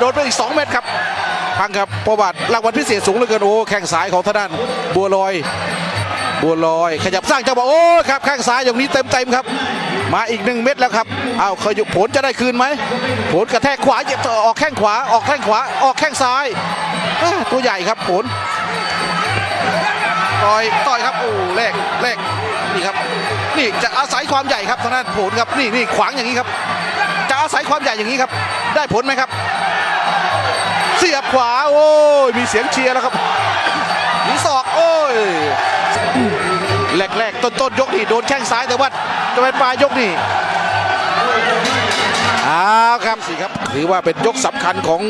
โดนไปอีก 2 เม็ดครับพังครับประวัติรางวัลพิเศษสูงเหลือเกินโอ้แข้งซ้ายของทางด้านบัวลอย บัวลอย ขยับสร้างจังหวะโอ้ครับแข้งซ้ายอย่างนี้เต็มเต็มๆครับ มาอีกหนึ่งเม็ดแล้วครับเอาเขยุผลจะได้คืนไหมผลกระแทกขวาเหยียบออกแข้งขวาออกแข้งขวาออกแข้งซ้ายตัวใหญ่ครับผลต่อยต่อยครับโอ้แรกแรกนี่ครับ นี่จะอาศัยความใหญ่ครับทางด้านผลครับนี่นี่ขวางอย่างนี้ครับ จะอาศัยความใหญ่อย่างนี้ครับ ได้ผลไหมครับ เสียบขวาโอ้ยมีเสียงเชียร์แล้วครับมีศอกโอ้ยแรกๆต้นต้นๆยกนี่โดนแข้งซ้ายแต่ว่าจะเป็นปลายยกนี่อ้าวครับสิครับถือว่าเป็นยกสำคัญของ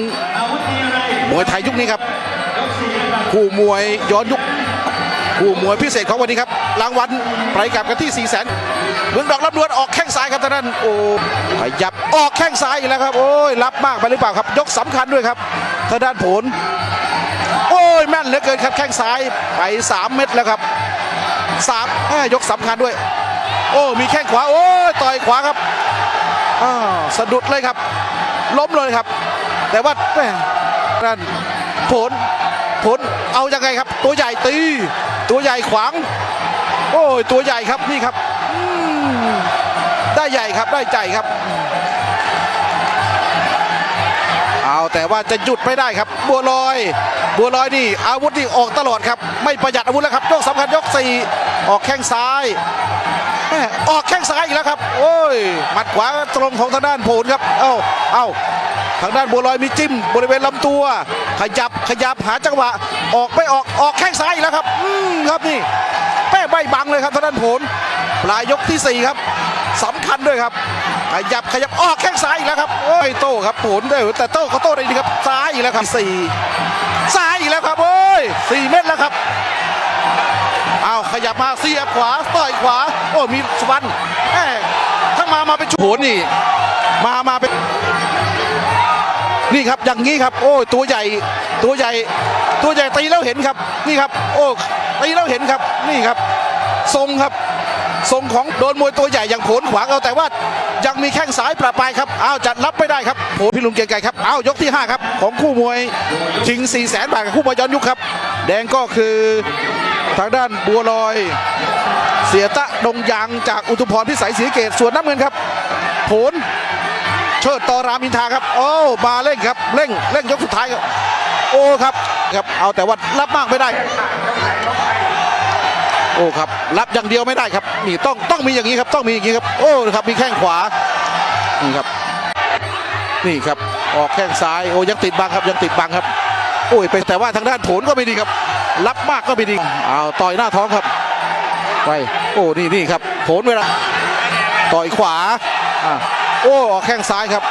มวยไทยยุคนี้ครับคู่มวยย้อนยุค คู่มวยพิเศษของวันนี้ครับรางวัลไปกับกันที่4 0 0 0 0นเมืองดอกรับนวลออกแข้งซ้ายครับทางด้านโอ้ขยับออกแข้งซ้ายอีกแล้วครับโอ้ยรับมากไปหรือเปล่าครับ ยกสำคัญด้วยครับทางด้านผล โอ้ยแม่นเหลือเกินครับแข้งซ้ายไป 3 เม็ดแล้วครับสามยกสำคัญด้วย โอ้มีแข้งขวาโอ้ยต่อยขวาครับอ้าวสะดุดเลยครับ ล้มเลยครับ แต่ว่าแม่นั่นผล ผลเอายังไงครับ ตัวใหญ่ตี ตัวใหญ่ขวาง โอ้ยตัวใหญ่ครับนี่ครับได้ใหญ่ครับได้ใจครับ เอาแต่ว่าจะหยุดไม่ได้ครับ บัวลอย บัวลอยนี่อาวุธนี่ออกตลอดครับ ไม่ประหยัดอาวุธแล้วครับยกสำคัญยกสี่ออกแข้งซ้ายออกแข้งซ้ายอีกแล้วครับ โอ้ยหมัดขวาตรงของทางด้านโผลครับ เอ้าเอ้าทางด้านบัวลอยมีจิ้มบริเวณลำตัว ขยับขยับหาจังหวะ ออกไม่ออกออกแข้งซ้ายอีกแล้วครับ อืมครับนี่แป้ไม่บังเลยครับทางด้านโผลปลายยกที่สี่ครับสำคัญด้วยครับ ขยับขยับออกแข้งซ้ายอีกแล้วครับโอ้ยโต้ครับผลได้แต่โต้เขาโต้ได้ดีครับซ้ายอีกแล้วครับสี่ซ้ายอีกแล้วครับโอ้ยสี่เม็ดแล้วครับเอาขยับมาเสียบขวาต่อยขวา โอ้มีสวันแหมถ้ามามาเป็นโฉนนี่มามาเป็น นี่ครับอย่างนี้ครับ โอ้ตัวใหญ่ตัวใหญ่ ตัวใหญ่ตีแล้วเห็นครับ นี่ครับ โอ้ตีแล้วเห็นครับ นี่ครับ ทรงครับ ทรงของโดนมวยตัวใหญ่อย่างโผลขวางเอาแต่ว่ายังมีแข้งซ้ายประปายครับอ้าวจัดรับไม่ได้ครับโผพี่ลุงเกียงไกรครับอ้าวยกที่ 5 ครับ ของคู่มวยชิง4 0 0แสนบาทกับคู่มวยย้อนยุคครับ แดงก็คือทางด้านบัวลอย เสียตะดงยางจากอุทุพรพิสัยศรีเกตส่วนน้ำเงินครับ โผล เชิดต่อรามอินทาครับ โอ้มาเร่งครับเร่งเร่งยกสุดท้ายครับโอ้ครับครับเอาแต่ว่ารับมากไม่ได้ โอ้ครับรับอย่างเดียวไม่ได้ครับนี่ต้องต้องมีอย่างนี้ครับต้องมีอย่างนี้ครับโอ้ครับมีแข้งขวานี่ครับ นี่ครับออกแข้งซ้ายโอ้ยังติดบังครับยังติดบังครับ โอ้ยเป็นแต่ว่าทางด้านโผลก็ไม่ดีครับ รับมากก็ไม่ดีเอาต่อยหน้าท้องครับไปโอ้นี่นี่ครับโผลเวลาต่อยขวา อะโอ้ออกแข้งซ้ายครับ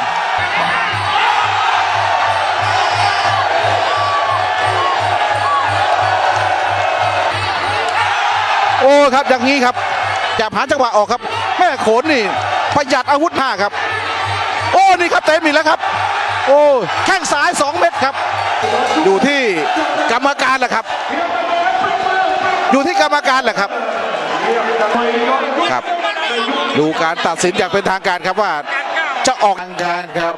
โอ้ครับอย่างนี้ครับจับหาจังหวะออกครับ แม่โขนนี่ประหยัดอาวุธมาครับ โอ้นี่ครับเต็มอีกแล้วครับ โอ้แข้งซ้าย 2 เม็ดครับ อยู่ที่กรรมการแหละครับ อยู่ที่กรรมการแหละครับครับ ดูการตัดสินอย่างเป็นทางการครับว่าจะออกทางการครับ